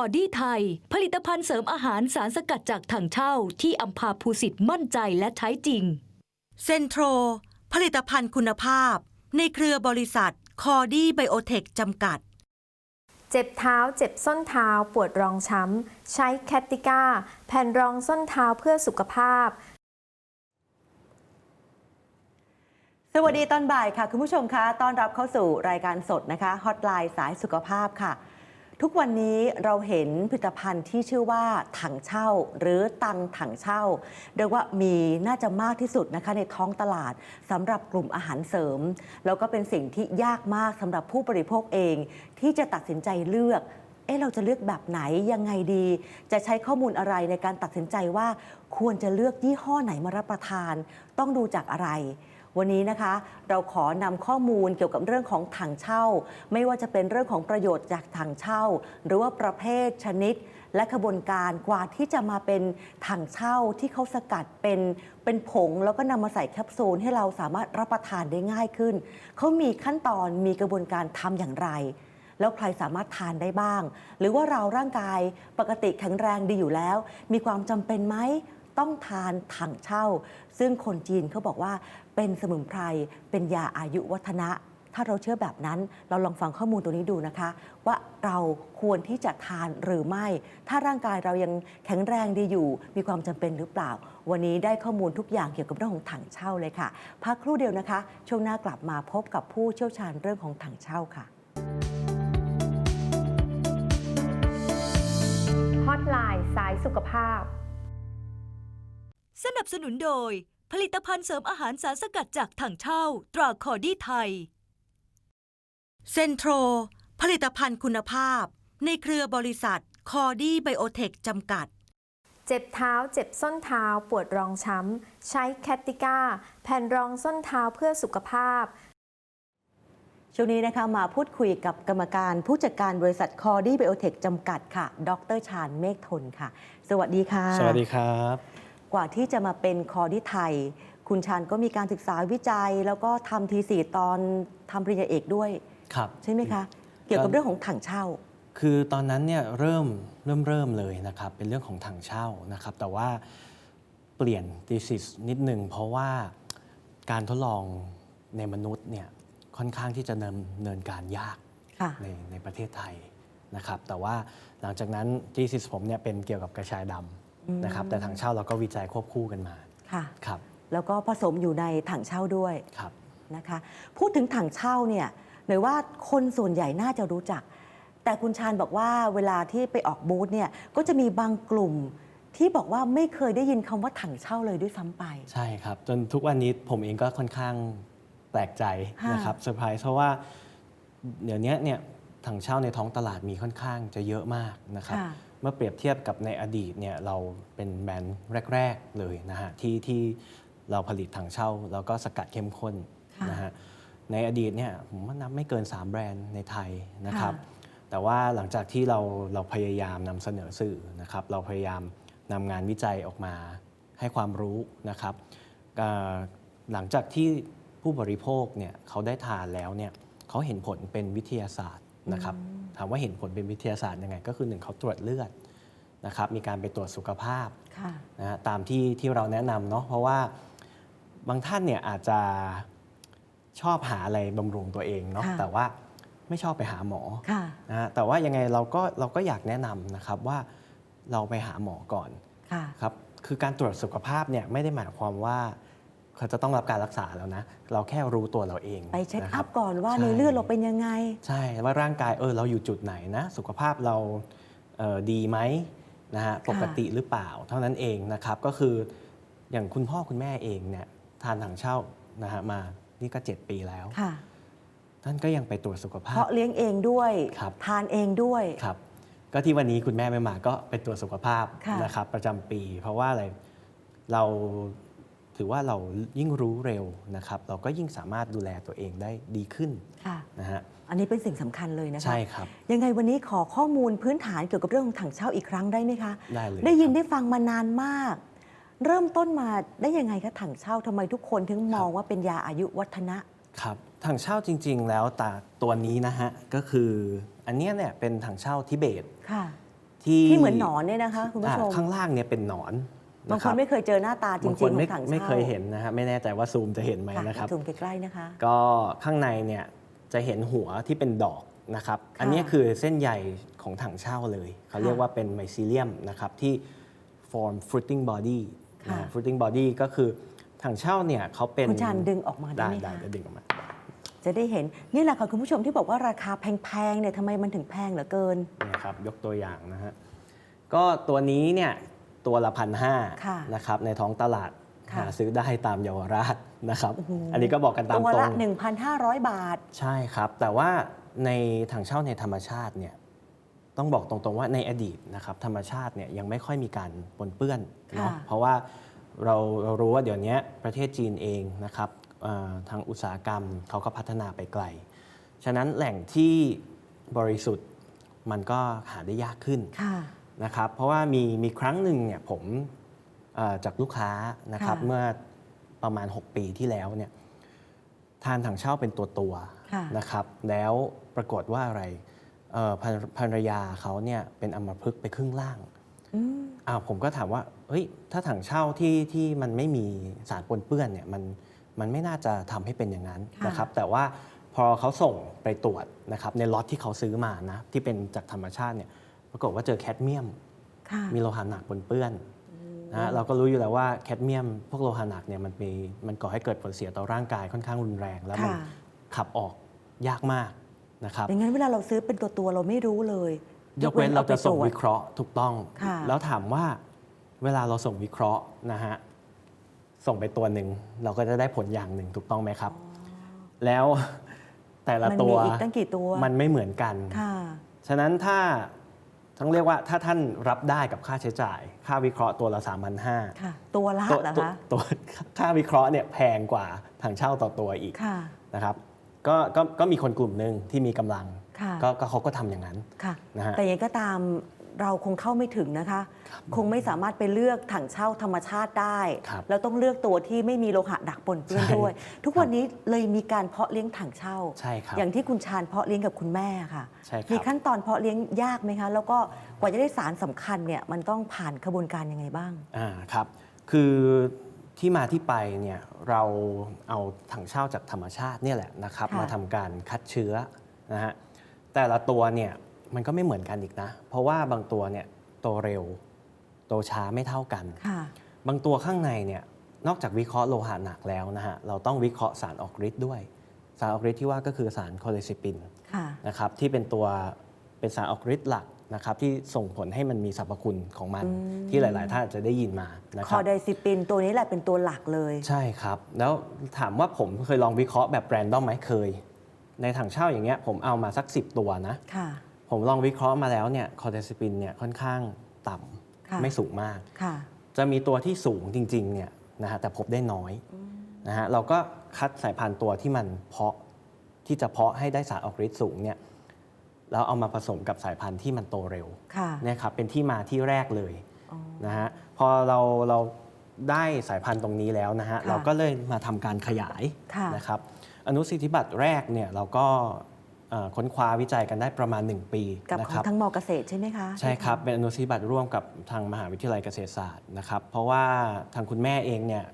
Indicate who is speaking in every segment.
Speaker 1: อดี้ไทย ผลิตภัณฑ์เสริมอาหารสารสกัดจากถังเช่า ที่อัมพาภูสิทธิ์มั่นใจและใช้จริง
Speaker 2: เซนโทร ผลิตภัณฑ์คุณภาพ ในเครือบริษัทคอดี้ไบโอเทคจำกัด
Speaker 3: เจ็บเท้า เจ็บส้นเท้า ปวดรองช้ำ ใช้แคตติก้า แผ่นรองส้นเท้าเพื่อสุขภาพ
Speaker 4: สวัสดีตอนบ่ายค่ะ คุณผู้ชมคะ ต้อนรับเข้าสู่รายการสดนะคะ ฮอตไลน์สายสุขภาพค่ะ ทุกวันนี้เราเห็นผลิตภัณฑ์ที่ชื่อว่าถังเช่า หรือตังถังเช่าเรียกว่ามีน่าจะมากที่สุดนะคะในท้องตลาดสำหรับกลุ่มอาหารเสริม แล้วก็เป็นสิ่งที่ยากมากสำหรับผู้บริโภคเอง ที่จะตัดสินใจเลือกเอ๊ะเราจะเลือกแบบไหนยังไงดี จะใช้ข้อมูลอะไรในการตัดสินใจว่า ควรจะเลือกยี่ห้อไหนมารับประทาน ต้องดูจากอะไร วันนี้นะคะเราขอนำข้อมูลเกี่ยวกับเรื่องของถังเช่า ไม่ว่าจะเป็นเรื่องของประโยชน์จากถังเช่า หรือว่าประเภทชนิด และขบวนการกว่าที่จะมาเป็นถังเช่าที่เขาสกัดเป็นเป็นผง แล้วก็นำมาใส่แคปซูลให้เราสามารถรับประทานได้ง่ายขึ้น เขามีขั้นตอนมีกระบวนการทำอย่างไรแล้วใครสามารถทานได้บ้าง หรือว่าเราร่างกายปกติแข็งแรงดีอยู่แล้ว มีความจำเป็นไหม ต้องทานถังเช่า ซึ่งคนจีนเขาบอกว่าเป็นสมุนไพรเป็นยาอายุวัฒนะ ถ้าเราเชื่อแบบนั้น เราลองฟังข้อมูลตัวนี้ดูนะคะ ว่าเราควรที่จะทานหรือไม่ ถ้าร่างกายเรายังแข็งแรงดีอยู่ มีความจำเป็นหรือเปล่า วันนี้ได้ข้อมูลทุกอย่างเกี่ยวกับเรื่องของถังเช่าเลยค่ะพักครู่เดียวนะคะ ช่วงหน้ากลับมาพบกับผู้เชี่ยวชาญเรื่องของถังเช่าค่ะ
Speaker 3: ฮอตไลน์สายสุขภาพ
Speaker 1: สนับสนุนโดย ผลิตภัณฑ์เสริมอาหารสารสกัดจากถังเช่า ตราคอดี้ไทย
Speaker 2: เซนโทร ผลิตภัณฑ์คุณภาพ ในเครือบริษัทคอดี้ไบโอเทคจำกัด
Speaker 3: เจ็บเท้า เจ็บส้นเท้า ปวดรองช้ำ ใช้แคตติก้า แผ่นรองส้นเท้าเพื่อสุขภาพ
Speaker 4: ช่วงนี้นะคะมาพูดคุยกับกรรมการผู้จัดการบริษัทคอดี้ไบโอเทคจำกัดค่ะ ดรชาญเมฆทนค่ะ สวัสดีค่ะ
Speaker 5: สวัสดีครับ
Speaker 4: กว่าที่จะมาเป็นคอดี้ไทย คุณชาญก็มีการศึกษาวิจัย แล้วก็ทำทีสีตอนทำปริญญาเอกด้วย
Speaker 5: ครับ
Speaker 4: ใช่ไหมคะ เกี่ยวกับเรื่องของถังเช่า
Speaker 5: คือตอนนั้นเนี่ยเริ่มเริ่มเริ่มเลยนะครับเป็นเรื่องของถังเช่านะครับ แต่ว่าเปลี่ยน thesis นิดหนึ่งเพราะว่าการทดลองในมนุษย์เนี่ยค่อนข้างที่จะดำเนินการยาก
Speaker 4: ค่ะ
Speaker 5: ในในประเทศไทยนะครับ แต่ว่าหลังจากนั้น thesis ผมเนี่ยเป็นเกี่ยวกับกระชายดำ นะครับแต่ถังเช่าเราก็วิจัยควบคู่กันมา
Speaker 4: ค่ะ
Speaker 5: ครับ
Speaker 4: แล้วก็ผสมอยู่ในถังเช่าด้วย
Speaker 5: ครับ
Speaker 4: นะคะพูดถึงถังเช่าเนี่ยหน่อยว่าคนส่วนใหญ่น่าจะรู้จัก แต่คุณชาญบอกว่าเวลาที่ไปออกบูธเนี่ยก็จะมีบางกลุ่มที่บอกว่าไม่เคยได้ยินคำว่าถังเช่าเลยด้วยซ้ำไป
Speaker 5: ใช่ครับ จนทุกวันนี้ผมเองก็ค่อนข้างแปลกใจ
Speaker 4: ค่ะ
Speaker 5: นะครับเซอร์ไพรส์เพราะว่าเดี๋ยวนี้เนี่ยถังเช่าในท้องตลาดมีค่อนข้างจะเยอะมากนะครับ
Speaker 4: ค่ะ
Speaker 5: เมื่อเปรียบเทียบกับในอดีตเนี่ยเราเป็นแบรนด์แรก ๆ เลยนะฮะที่ที่เราผลิตถังเช่า แล้วก็สกัดเข้มข้น
Speaker 4: ค่ะ
Speaker 5: นะฮะในอดีตเนี่ยผมว่านับไม่เกิน 3 แบรนด์ในไทยนะครับ
Speaker 4: ค่ะ
Speaker 5: แต่ว่าหลังจากที่เราเราพยายามนำเสนอสื่อนะครับ เราพยายามนำงานวิจัยออกมาให้ความรู้นะครับเอ่อหลังจากที่ผู้บริโภคเนี่ยเขาได้ทานแล้วเนี่ยเขาเห็นผลเป็นวิทยาศาสตร์นะครับ ถามว่าเห็นผลเป็นวิทยาศาสตร์ยังไง ก็คือหนึ่งเขาตรวจเลือดนะครับมีการไปตรวจสุขภาพ
Speaker 4: ค่ะ
Speaker 5: นะฮะตามที่ที่เราแนะนำเนาะเพราะว่าบางท่านเนี่ยอาจจะชอบหาอะไรบำรุงตัวเองเนาะ
Speaker 4: ค่ะ
Speaker 5: แต่ว่าไม่ชอบไปหาหมอ
Speaker 4: ค่ะ
Speaker 5: นะฮะแต่ว่ายังไงเราก็เราก็อยากแนะนำนะครับว่าเราไปหาหมอก่อน
Speaker 4: ค่ะ
Speaker 5: ครับคือการตรวจสุขภาพเนี่ยไม่ได้หมายความว่า เขาจะต้องรับการรักษาแล้วนะ เราแค่รู้ตัวเราเอง
Speaker 4: ไปเช็ค
Speaker 5: นะค
Speaker 4: อั
Speaker 5: รับ
Speaker 4: พก่อนว่า
Speaker 5: ใช่
Speaker 4: ในเลือดเราเป็นยังไง
Speaker 5: ใช่ว่าร่างกายเออเราอยู่จุดไหนนะสุขภาพเราเอ่อดีไหมนะฮะปกติหรือเปล่า เท่านั้นเองนะครับก็คืออย่างคุณพ่อคุณแม่เองเนี่ยทานถังเช่านะฮะมานี่ก็ 7 ปีแล้ว
Speaker 4: ค่ะ
Speaker 5: ท่านก็ยังไปตรวจสุขภา
Speaker 4: เพ
Speaker 5: พ
Speaker 4: ราะเลี้ยงเองด้วย
Speaker 5: ครับ
Speaker 4: ทานเองด้วย
Speaker 5: ครับก็ที่วันนี้คุณแม่ไม่มาก็ไปตรวจสุขภาพ
Speaker 4: ค่ะ
Speaker 5: นะครับประจำปี เพราะว่าอะไรเรา ถือว่าเรายิ่งรู้เร็วนะครับ เราก็ยิ่งสามารถดูแลตัวเองได้ดีขึ้น
Speaker 4: ค่ะ
Speaker 5: นะฮะ
Speaker 4: อันนี้เป็นสิ่งสำคัญเลยนะคะ
Speaker 5: ใช่ครับ
Speaker 4: ยังไงวันนี้ขอข้อมูลพื้นฐานเกี่ยวกับเรื่องของถังเช่าอีกครั้งได้ไหมคะ
Speaker 5: ได้เลย
Speaker 4: ได้ยิน
Speaker 5: ครับ
Speaker 4: ได้ฟังมานานมาก เริ่มต้นมาได้ยังไงคะถังเช่าทำไมทุกคนถึงมองว่าเป็นยาอายุวัฒนะ
Speaker 5: ครับ ถังเช่าจริง ๆ แล้วแต่ตัวนี้นะฮะ ก็คืออันเนี้ยเนี่ยเป็นถังเช่าทิเบต
Speaker 4: ค่ะ
Speaker 5: ที่
Speaker 4: ที่เหมือนหนอนเนี่ยนะคะคุณผู้ชม
Speaker 5: อ่าข้างล่างเนี่ยเป็นหนอน
Speaker 4: บางะค
Speaker 5: รั
Speaker 4: นไม่เคยเจอหน้าตาจริ
Speaker 5: บาง
Speaker 4: ง
Speaker 5: ค
Speaker 4: ๆ
Speaker 5: น
Speaker 4: ขอ
Speaker 5: ไม่
Speaker 4: งถังเช่า
Speaker 5: ไม่เคยเห็นนะฮะไม่แน่ใจว่าซูมจะเห็นไหม
Speaker 4: ค่ะ
Speaker 5: นะครับ
Speaker 4: ซูมใกล้ๆนะคะ
Speaker 5: ก็ข้างในเนี่ยจะเห็นหัวที่เป็นดอกนะครับ
Speaker 4: ค่ะ
Speaker 5: อันนี้คือเส้นใยของถังเช่าเลย เขา
Speaker 4: ค่ะ
Speaker 5: เรียกว่าเป็นไมซิเลียมนะครับที่ form fruiting body
Speaker 4: ค่ะ
Speaker 5: นะ fruiting body ก็คือถังเช่าเนี่ยเขาเป็น
Speaker 4: คุณชาญดึงออกมาได้
Speaker 5: ได้
Speaker 4: ไหม
Speaker 5: ได้
Speaker 4: คะ
Speaker 5: จะดึงออกมา
Speaker 4: จะได้เห็นนี่แหละค่ะคุณผู้ชมที่บอกว่าราคาแพงๆเนี่ยทำไมมันถึงแพงเหลือเกิน
Speaker 5: นะครับยกตัวอย่างนะฮะก็ตัวนี้เนี่ย ตัวละพันห้า
Speaker 4: ค่ะ
Speaker 5: นะครับในท้องตลาด
Speaker 4: ค่ะ
Speaker 5: หาซื้อได้ตามเยาวราชนะครับ อันนี้ก็บอกกันตาม
Speaker 4: ตัว
Speaker 5: ตร
Speaker 4: ละ
Speaker 5: ง
Speaker 4: 1,500 บาท
Speaker 5: ใช่ครับ แต่ว่าในถังเช่าในธรรมชาติเนี่ยต้องบอกตรงๆว่าในอดีตนะครับธรรมชาติเนี่ยยังไม่ค่อยมีการปนเปื้อนเนาะ
Speaker 4: ค่ะ
Speaker 5: เพราะว่าเราเรารู้ว่าเดี๋ยวนี้ประเทศจีนเองนะครับเอ่อทางอุตสาหกรรมเขาก็พัฒนาไปไกล ฉะนั้นแหล่งที่บริสุทธิ์มันก็หาได้ยากขึ้น
Speaker 4: ค่ะ
Speaker 5: นะครับเพราะว่ามีมีครั้งหนึ่งเนี่ยผมเอ่อจากลูกค้านะครับ
Speaker 4: ค่ะ
Speaker 5: เมื่อประมาณ 6 ปีที่แล้วเนี่ยทานถังเช่าเป็นตัวตัวๆ
Speaker 4: ค่ะ
Speaker 5: นะครับ แล้วปรากฏว่าอะไรเอ่อภรภรรยาเขาเนี่ยเป็นอัมพฤกษ์ไปครึ่งล่าง
Speaker 4: อืม
Speaker 5: อ้าวผมก็ถามว่าเฮ้ยถ้าถังเช่าที่ที่มันไม่มีสารปนเปื้อนเนี่ยมันมันไม่น่าจะทำให้เป็นอย่างนั้น
Speaker 4: ค่ะ
Speaker 5: นะครับ แต่ว่าพอเขาส่งไปตรวจนะครับในล็อตที่เขาซื้อมานะที่เป็นจากธรรมชาติเนี่ย ปรากฏว่าเจอแคดเมียม
Speaker 4: ค่ะ
Speaker 5: มีโลหะหนักปนเปื้อนนะฮะเราก็รู้อยู่แล้วว่าแคดเมียม พวกโลหะหนักเนี่ยมันมีมันก่อให้เกิดผลเสียต่อร่างกายค่อนข้างรุนแรง แล้วมัน
Speaker 4: ค่ะ
Speaker 5: ขับออกยากมากนะครับ
Speaker 4: อย่างนั้นเวลาเราซื้อเป็นตัวตัวๆเราไม่รู้เลย
Speaker 5: ยกเว้นเราจะส่ง
Speaker 4: อไปต
Speaker 5: วิเคราะห์ถูกต้อง
Speaker 4: ค่ะ
Speaker 5: แล้วถามว่าเวลาเราส่งวิเคราะห์นะฮะส่งไปตัวหนึ่งเราก็จะได้ผลอย่างหนึ่งถูกต้องไหมครับ แล้วแต่ละ
Speaker 4: มัน
Speaker 5: ตั
Speaker 4: มี
Speaker 5: ว
Speaker 4: อีกตั้งกี่ตัว
Speaker 5: มันไม่เหมือนกัน
Speaker 4: ค่ะ
Speaker 5: ฉะนั้นถ้า ต้องเรียกว่าถ้าท่านรับได้กับค่าใช้จ่าย ค่าวิเคราะห์ตัวละ3,500
Speaker 4: ค่ะตัวละ
Speaker 5: ตัว
Speaker 4: เหรอ
Speaker 5: ตัว
Speaker 4: คะ
Speaker 5: ตัวค่าวิเคราะห์เนี่ยแพงกว่าทางเช่าต่อตัวอีก
Speaker 4: ค่ะ
Speaker 5: นะครับก็ก็ก็มีคนกลุ่มหนึ่งที่มีกำลัง
Speaker 4: ค่ะ
Speaker 5: ก็ก็เขาก็ทำอย่างนั้น
Speaker 4: ค่ะ
Speaker 5: นะฮะ
Speaker 4: แต่ยังไงก็ตาม เราคงเข้าไม่ถึงนะคะ คงไม่สามารถไปเลือกถังเช่าธรรมชาติได้
Speaker 5: ครับ
Speaker 4: แล้วต้องเลือกตัวที่ไม่มีโลหะหนักปนเปื้อน
Speaker 5: ใช่
Speaker 4: ด้วย ทุกวันนี้เลยมีการเพาะเลี้ยงถังเช่า
Speaker 5: ใช่ครับ
Speaker 4: อย่างที่คุณชาญเพาะเลี้ยงกับคุณแม่ค่ะ
Speaker 5: ใช่ครับ
Speaker 4: มีขั้นตอนเพาะเลี้ยงยากไหมคะ แล้วก็กว่าจะได้สารสำคัญเนี่ยมันต้องผ่านกระบวนการยังไงบ้าง
Speaker 5: อ่าครับ คือที่มาที่ไปเนี่ยเราเอาถังเช่าจากธรรมชาติเนี่ยแหละนะครับ
Speaker 4: ค่ะ
Speaker 5: มาทำการคัดเชื้อนะฮะแต่ละตัวเนี่ย มันก็ไม่เหมือนกันอีกนะ เพราะว่าบางตัวเนี่ยโตเร็ว โตช้าไม่เท่ากัน
Speaker 4: ค่ะ
Speaker 5: บางตัวข้างในเนี่ยนอกจากวิเคราะห์โลหะหนักแล้วนะฮะเราต้องวิเคราะห์สารออกฤทธิ์ด้วย สารออกฤทธิ์ที่ว่าก็คือสารโคเลซิปิน
Speaker 4: ค่ะ
Speaker 5: นะครับที่เป็นตัวเป็นสารออกฤทธิ์หลักนะครับที่ส่งผลให้มันมีสรรพคุณของมัน
Speaker 4: อืม
Speaker 5: ที่หลาย ๆ ท่านอาจจะได้ยินมานะ
Speaker 4: ค
Speaker 5: ครั
Speaker 4: อบไดซิปินตัวนี้แหละเป็นตัวหลักเลย
Speaker 5: ใช่ครับ แล้วถามว่าผมเคยลองวิเคราะห์แบบแรนดอมไหมเคย ในถังเช่าอย่างเงี้ยผมเอามาสัก 10 ตัวนะ
Speaker 4: ค่ะ
Speaker 5: ผมลองวิเคราะห์มาแล้วเนี่ยคอร์เทซิปินเนี่ยค่อนข้างต่
Speaker 4: ค่ะำ
Speaker 5: ไม่สูงมาก
Speaker 4: ค่ะ
Speaker 5: จะมีตัวที่สูงจริงๆเนี่ยนะฮะแต่พบได้น้อยนะฮะเราก็คัดสายพันธุ์ตัวที่มันเพาะที่จะเพาะให้ได้สารออกฤทธิ์สูงเนี่ยแล้วเอามาผสมกับสายพันธุ์ที่มันโตเร็ว
Speaker 4: ค่ะ
Speaker 5: เนี่ยครับเป็นที่มาที่แรกเลย
Speaker 4: อ๋อ
Speaker 5: นะฮะพอเราเราได้สายพันธุ์ตรงนี้แล้วนะฮะ
Speaker 4: ค่ะ
Speaker 5: เราก็เลยมาทำการขยาย
Speaker 4: ค่ะ
Speaker 5: นะครับอนุสิทธิบัตรแรกเนี่ยเราก็เอ่อ ค้นคว้าวิจัยกันได้ประมาณ 1 ปี
Speaker 4: กับ
Speaker 5: นะ
Speaker 4: ข
Speaker 5: ค
Speaker 4: อง
Speaker 5: รับ
Speaker 4: ทั้งมอเกษตรใช่ไหมคะ
Speaker 5: ใช่ครับ เป็นอนุสิทธิบัตรร่วมกับทางมหาวิทยาลัยเกษตรศาสตร์นะครับ เพราะว่าทางคุณแม่เองเนี่ย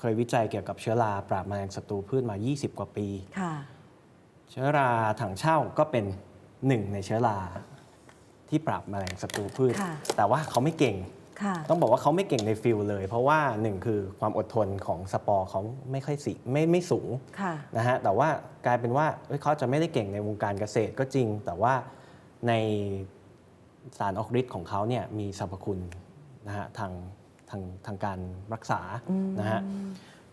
Speaker 5: เคยวิจัยเกี่ยวกับเชื้อราปราบแมลงศัตรูพืชมา 20 กว่าปี
Speaker 4: ค่ะ
Speaker 5: เชื้อราถังเช่าก็เป็นหนึ่งในเชื้อราที่ปราบแมลงศัตรูพืช
Speaker 4: ค่ะ
Speaker 5: แต่ว่าเขาไม่เก่ง
Speaker 4: ค่ะ
Speaker 5: ต้องบอกว่าเขาไม่เก่งในฟิลเลย เพราะว่าหนึ่งคือความอดทนของสปอร์เขาไม่ค่อยสิไม่ไม่สูง
Speaker 4: ค่ะ
Speaker 5: นะฮะแต่ว่ากลายเป็นว่าเอ้ยเขาจะไม่ได้เก่งในวงการเกษตรก็จริง แต่ว่าในสารออกฤทธิ์ของเขาเนี่ยมีสรรพคุณนะฮะทางทางทางการรักษานะฮะ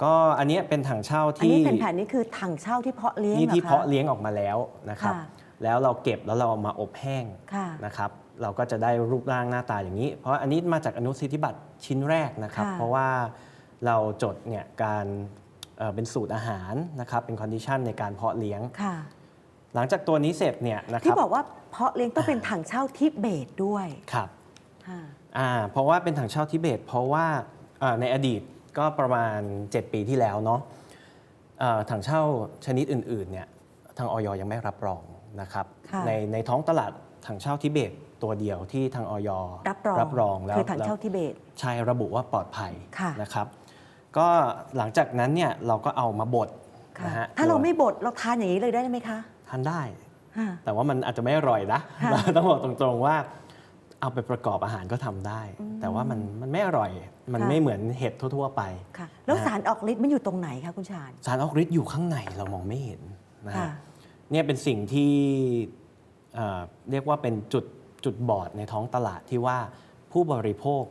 Speaker 5: ก็อันเนี้ยเป็นถังเช่า
Speaker 4: อัน
Speaker 5: ที่
Speaker 4: นี้เป็นแผ่นนี้คือถังเช่าที่เพาะเลี้ยง
Speaker 5: นี่
Speaker 4: หรอ
Speaker 5: ที่
Speaker 4: ค
Speaker 5: เพาะเลี้ยงออกมาแล้วนะครับ
Speaker 4: ค่ะ
Speaker 5: แล้วเราเก็บแล้วเราเอามาอบแห้ง
Speaker 4: ค่ะ
Speaker 5: นะครับเราก็จะได้รูปร่างหน้าตาอย่างนี้ เพราะอันนี้มาจากอนุสิทธิบัตรชิ้นแรกนะครับ
Speaker 4: ค่ะ
Speaker 5: เพราะว่าเราจดเนี่ยการเอ่อเป็นสูตรอาหารนะครับเป็นคอนดิชันในการเพาะเลี้ยง
Speaker 4: ค่ะ
Speaker 5: หลังจากตัวนี้เสร็จเนี่ยนะค
Speaker 4: ที่
Speaker 5: รับ
Speaker 4: บอกว่าเพาะเลี้ยงต้องเป็นถังเช่าทิเบตด้วย
Speaker 5: ครับ
Speaker 4: ค่ะ
Speaker 5: อ่าเพราะว่าเป็นถังเช่าทิเบต เพราะว่าเอ่อในอดีตก็ประมาณ 7 ปีที่แล้วเนาะเอ่อถังเช่าชนิดอื่นๆเนี่ยทางออยยังไม่รับรอง นะครับ
Speaker 4: ค่ะ
Speaker 5: ในในท้องตลาดถังเช่าทิเบตตัวเดียวที่ทางออย
Speaker 4: รับรอง
Speaker 5: รับรองแล้ว
Speaker 4: คือถังเช่า
Speaker 5: แล้ว
Speaker 4: ทิเบต
Speaker 5: ใช่ระบุว่าปลอดภัย
Speaker 4: ค่ะ
Speaker 5: นะครับ ก็หลังจากนั้นเนี่ยเราก็เอามาบด
Speaker 4: ค่ะ
Speaker 5: นะฮะ
Speaker 4: ถ้าเราไม่บดเราทานอย่างนี้เลยได้ไหมคะ
Speaker 5: ทานได้
Speaker 4: ค่ะ
Speaker 5: แต่ว่ามันอาจจะไม่อร่อยนะ
Speaker 4: ค่ะ
Speaker 5: เราต้องบอกตรงๆว่าเอาไปประกอบอาหารก็ทำได้ แต่ว่ามันมันไม่อร่อย มัน
Speaker 4: ค่ะ
Speaker 5: ไม่เหมือนเห็ดทั่ว ๆ ไป
Speaker 4: ค่ะแล้ว
Speaker 5: นะฮะ
Speaker 4: สารออกฤทธิ์มันอยู่ตรงไหนคะคุณชาญ
Speaker 5: สารออกฤทธิ์อยู่ข้างในเรามองไม่เห็นนะ
Speaker 4: ค่ะ
Speaker 5: ฮะ เนี่ยเป็นสิ่งที่เอ่อเรียกว่าเป็นจุดจุดบอดในท้องตลาดที่ว่าผู้บริโภค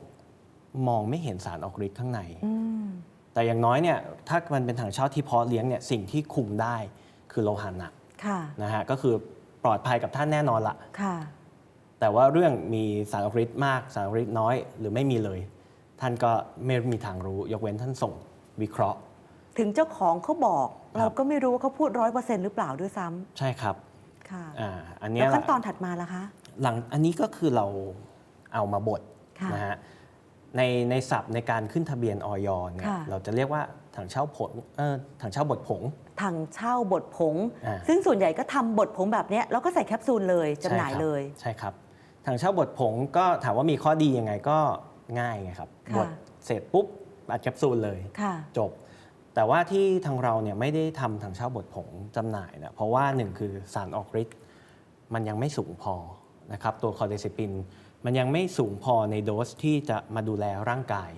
Speaker 5: มองไม่เห็นสารออกฤทธิ์ข้างใน
Speaker 4: อืม
Speaker 5: แต่อย่างน้อยเนี่ยถ้ามันเป็นถังเช่าที่เพาะเลี้ยงเนี่ยสิ่งที่คุมได้คือโลหะหนัก
Speaker 4: ค่ะ
Speaker 5: นะฮะก็คือปลอดภัยกับท่านแน่นอนละ
Speaker 4: ค่ะ
Speaker 5: แต่ว่าเรื่องมีสารออกฤทธิ์มากสารออกฤทธิ์น้อยหรือไม่มีเลย ท่านก็ไม่มีทางรู้ ยกเว้นท่านส่งวิเคราะห์
Speaker 4: ถึงเจ้าของเขาบอก
Speaker 5: ครับ
Speaker 4: เราก็ไม่รู้ว่าเขาพูดร้อยเปอร์เซ็นต์หรือเปล่าด้วยซ้ำ
Speaker 5: ใช่ครับ
Speaker 4: ค่ะ
Speaker 5: อ่าอันเนี้
Speaker 4: แล้
Speaker 5: ยว
Speaker 4: ขั้นตอนถัดมาล่ะคะ
Speaker 5: หลังอันนี้ก็คือเราเอามาบด
Speaker 4: ค่ะ
Speaker 5: นะฮะในในศัพท์ในการขึ้นทะเบียนออยเนี่ย
Speaker 4: ค่ะ
Speaker 5: เราจะเรียกว่าถังเช่าผงเออถังเช่าบดผง
Speaker 4: ถังเช่าบดผง
Speaker 5: อ่า
Speaker 4: ซึ่งส่วนใหญ่ก็ทำบดผงแบบเนี้ยแล้วก็ใส่แคปซูลเลยจำหน่าย
Speaker 5: ใช่ครับ
Speaker 4: เลย
Speaker 5: ใช่ครับถังเช่าบดผงก็ถามว่ามีข้อดียังไงก็ง่ายไงครับ
Speaker 4: ค่ะ
Speaker 5: บดเสร็จปุ๊บอัดแคปซูลเลย
Speaker 4: ค่ะ
Speaker 5: จบ แต่ว่าที่ทางเราเนี่ยไม่ได้ทำถังเช่าบดผงจำหน่ายนะเพราะว่าหนึ่งคือสารออกฤทธิ์มันยังไม่สูงพอนะครับตัวคอร์เดซิปินมันยังไม่สูงพอในโดสที่จะมาดูแลร่างกาย